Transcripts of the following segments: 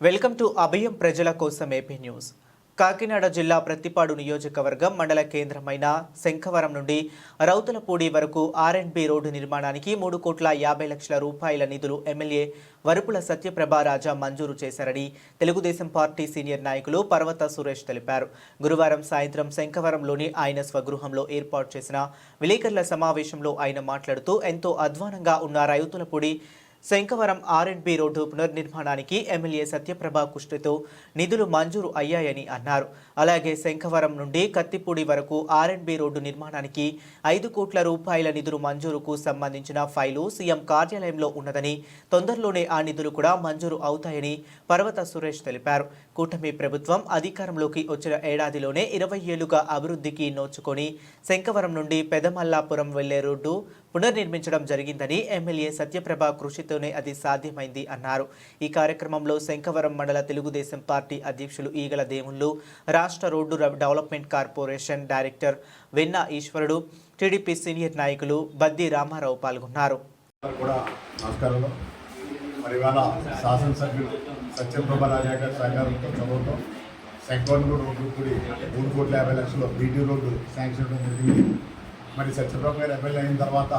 Welcome to అభయం ప్రజల కోసం AP news. Kakinada జిల్లా ప్రత్తిపాడు నియోజకవర్గం మండల కేంద్రమైన శంఖవరం నుండి రౌతులపూడి వరకు ఆర్ఎండ్బి రోడ్డు నిర్మాణానికి మూడు కోట్ల యాభై లక్షల రూపాయల నిధులు ఎమ్మెల్యే వరుపుల సత్యప్రభ రాజా మంజూరు చేశారని తెలుగుదేశం పార్టీ సీనియర్ నాయకులు పర్వత సురేష్ తెలిపారు. గురువారం సాయంత్రం శంఖవరంలోని ఆయన స్వగృహంలో ఏర్పాటు చేసిన విలేకరుల సమావేశంలో ఆయన మాట్లాడుతూ ఎంతో అధ్వానంగా ఉన్న Rowthulapudi Sankhavaram R and B road పునర్నిర్మాణానికి MLA Satyaprabha కృష్టితో నిధులు మంజూరు అయ్యాయని అన్నారు. అలాగే శంఖవరం నుండి కత్తిపూడి వరకు ఆర్ఎండ్బి రోడ్డు నిర్మాణానికి ఐదు కోట్ల రూపాయల నిధులు మంజూరుకు సంబంధించిన ఫైలు సీఎం కార్యాలయంలో ఉన్నదని తొందరలోనే ఆ నిధులు కూడా మంజూరు అవుతాయని పర్వత సురేష్ తెలిపారు. కూటమి ప్రభుత్వం అధికారంలోకి వచ్చిన ఏడాదిలోనే ఇరవై ఏళ్ళుగా అభివృద్ధికి నోచుకొని శంఖవరం నుండి పెదమల్లాపురం వెళ్ళే రోడ్డు పునర్నిర్మించడం జరిగిందని ఎమ్మెల్యే సత్యప్రభ కృషితోనే అది సాధ్యమైంది అన్నారు. ఈ కార్యక్రమంలో శంఖవరం మండల తెలుగుదేశం పార్టీ అధ్యక్షులు ఈగల దేవుళ్ళు రాష్ట్ర రోడ్డు డెవలప్మెంట్ కార్పొరేషన్ డైరెక్టర్ వెన్న ఈశ్వరుడు టీడీపీ సీనియర్ నాయకులు బద్ది రామారావు పాల్గొన్నారు. కూడా నమస్కారాలు. మరి ఇవాళ శాసనసభ్యులు రాజా గారి సహకారంతో చదువుతో. సెకండ్ రోడ్డు కూడి మూడు కోట్ల యాభై లక్షలు బీటీ రోడ్డు శాంక్షన్ జరిగింది. మరి సత్యప్రభ గారు ఎమ్మెల్యే అయిన తర్వాత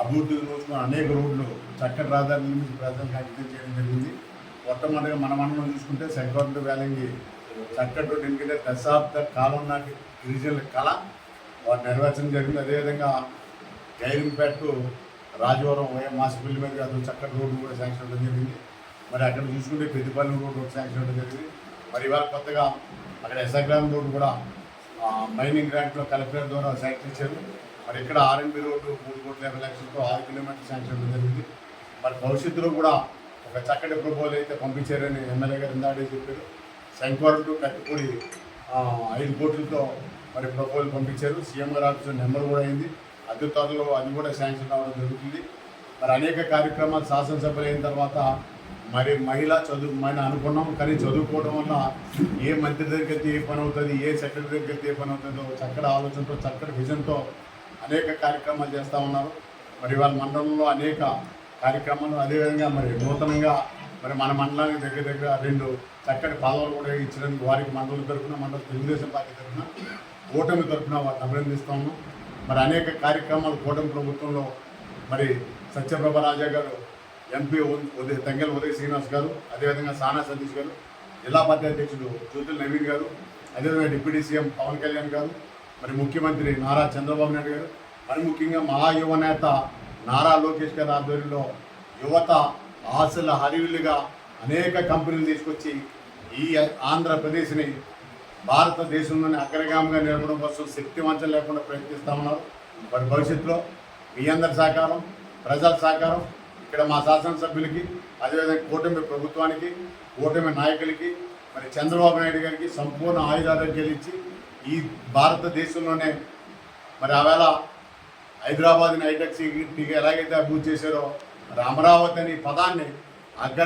అభివృద్ధి చూసుకున్న అనేక రోడ్లు చక్కటి రాజధాని నుంచి ప్రజలకు అంకితం చేయడం జరిగింది. మొట్టమొదటిగా మన మండలం చూసుకుంటే సెకండ్ వ్యాలింగి చక్కటి రోడ్డు ఎందుకంటే దశాబ్ద కాలం నాటి గిరిజనుల కళ వారు నెరవేర్చడం జరిగింది. అదేవిధంగా గైరింపేట రాజవరం వైఎం మాసిపల్లి మీద అదో చక్కటి రోడ్డు కూడా శాంక్షన్ అవ్వడం జరిగింది. మరి అక్కడ చూసుకుంటే పెద్దపల్లి రోడ్డు కూడా శాంక్షన్ అవ్వడం జరిగింది. మరి ఇవాళ కొత్తగా అక్కడ ఎస్ఆగ్రామ్ రోడ్డు కూడా మైనింగ్ గ్రాంట్లో కలెక్టర్ ద్వారా శాంక్షన్ ఇచ్చారు. మరి ఇక్కడ ఆర్ఎంబి రోడ్డు మూడు కోట్ల యాభై లక్షలతో ఆరు కిలోమీటర్లు శాంక్షన్ జరిగింది. మరి భవిష్యత్తులో కూడా ఒక చక్కటి ప్రపోజల్ అయితే పంపించారని ఎమ్మెల్యే గారు ఇందాడే చెప్పారు. శంకవరం టు కట్టిపూడి ఐదు కోట్లతో మరి ప్రపోజల్ పంపించారు. సీఎం గారు ఆఫీస్ నెంబర్ కూడా అయింది. అతి త్వరలో అది కూడా శాంక్షన్ అవ్వడం జరుగుతుంది. మరి అనేక కార్యక్రమాలు శాసనసభలు అయిన తర్వాత మరి మహిళ చదువు మన అనుకున్నాం కానీ చదువుకోవడం వల్ల ఏ మంత్రి దగ్గరికి వెళ్తే ఏ పని అవుతుంది ఏ సెక్రటరీ దగ్గరికి వెళ్తే ఏ పని అవుతుందో చక్కటి ఆలోచనతో చక్కటి విజన్తో అనేక కార్యక్రమాలు చేస్తూ ఉన్నారు. మరి వాళ్ళ మండలంలో అనేక కార్యక్రమాలు అదేవిధంగా మరి నూతనంగా మరి మన మండలానికి దగ్గర దగ్గర రెండు చక్కటి పదవులు కూడా ఇచ్చడానికి వారికి మండలం తరఫున మండల తెలుగుదేశం పార్టీ తరఫున కూటమి తరఫున వారిని అభినందిస్తా మరి అనేక కార్యక్రమాలు కూటమి ప్రభుత్వంలో మరి సత్యప్రభ రాజా గారు ఎంపీ ఉదయ తంగెల ఉదయ శ్రీనివాస్ గారు అదేవిధంగా సానా సతీష్ గారు జిల్లా పార్టీ అధ్యక్షుడు జ్యోతుల్ నవీన్ గారు అదేవిధంగా డిప్యూటీ సీఎం పవన్ కళ్యాణ్ గారు మరి ముఖ్యమంత్రి నారా చంద్రబాబు నాయుడు గారు మరి ముఖ్యంగా మహాయువ నేత నారా లోకేష్ గారి ఆధ్వర్యంలో యువత ఆశల హరివిల్లుగా అనేక కంపెనీలు తీసుకొచ్చి ఈ ఆంధ్రప్రదేశ్ని భారతదేశంలోని అగ్రగామిగా నిలవడం కోసం శక్తివంచం లేకుండా ప్రయత్నిస్తూ ఉన్నారు. మరి భవిష్యత్తులో మీ అందరి సహకారం ప్రజల సహకారం ఇక్కడ మా శాసనసభ్యులకి అదేవిధంగా కూటమి ప్రభుత్వానికి కూటమి నాయకులకి మరి చంద్రబాబు నాయుడు గారికి సంపూర్ణ ఆయుధారోగ్యాలు ఇచ్చి ఈ భారతదేశంలోనే మరి ఆవేళ హైదరాబాద్ని హైటెక్ సిటీగా ఎలాగైతే అభివృద్ధి చేశారో మరి అమరావతి అనే పదాన్ని అగ్ర